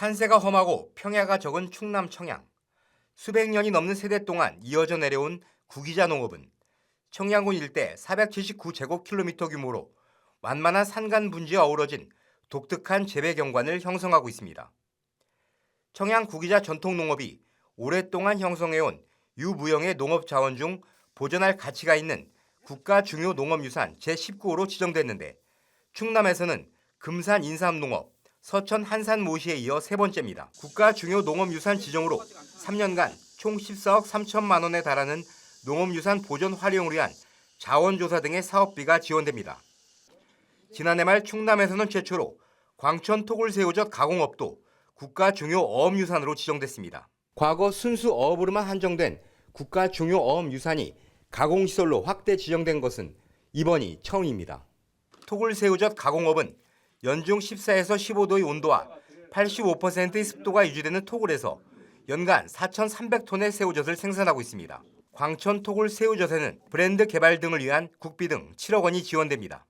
산세가 험하고 평야가 적은 충남 청양. 수백 년이 넘는 세대 동안 이어져 내려온 구기자 농업은 청양군 일대 479제곱킬로미터 규모로 완만한 산간 분지에 어우러진 독특한 재배 경관을 형성하고 있습니다. 청양 구기자 전통 농업이 오랫동안 형성해온 유무형의 농업 자원 중 보존할 가치가 있는 국가 중요 농업유산 제19호로 지정됐는데 충남에서는 금산 인삼농업, 서천 한산 모시에 이어 세 번째입니다. 국가 중요 농업유산 지정으로 3년간 총 14억 3천만 원에 달하는 농업유산 보존 활용을 위한 자원조사 등의 사업비가 지원됩니다. 지난해 말 충남에서는 최초로 광천 토굴새우젓 가공업도 국가 중요 어업유산으로 지정됐습니다. 과거 순수 어업으로만 한정된 국가 중요 어업유산이 가공시설로 확대 지정된 것은 이번이 처음입니다. 토굴새우젓 가공업은 연중 14에서 15도의 온도와 85%의 습도가 유지되는 토굴에서 연간 4,300톤의 새우젓을 생산하고 있습니다. 광천 토굴 새우젓에는 브랜드 개발 등을 위한 국비 등 7억 원이 지원됩니다.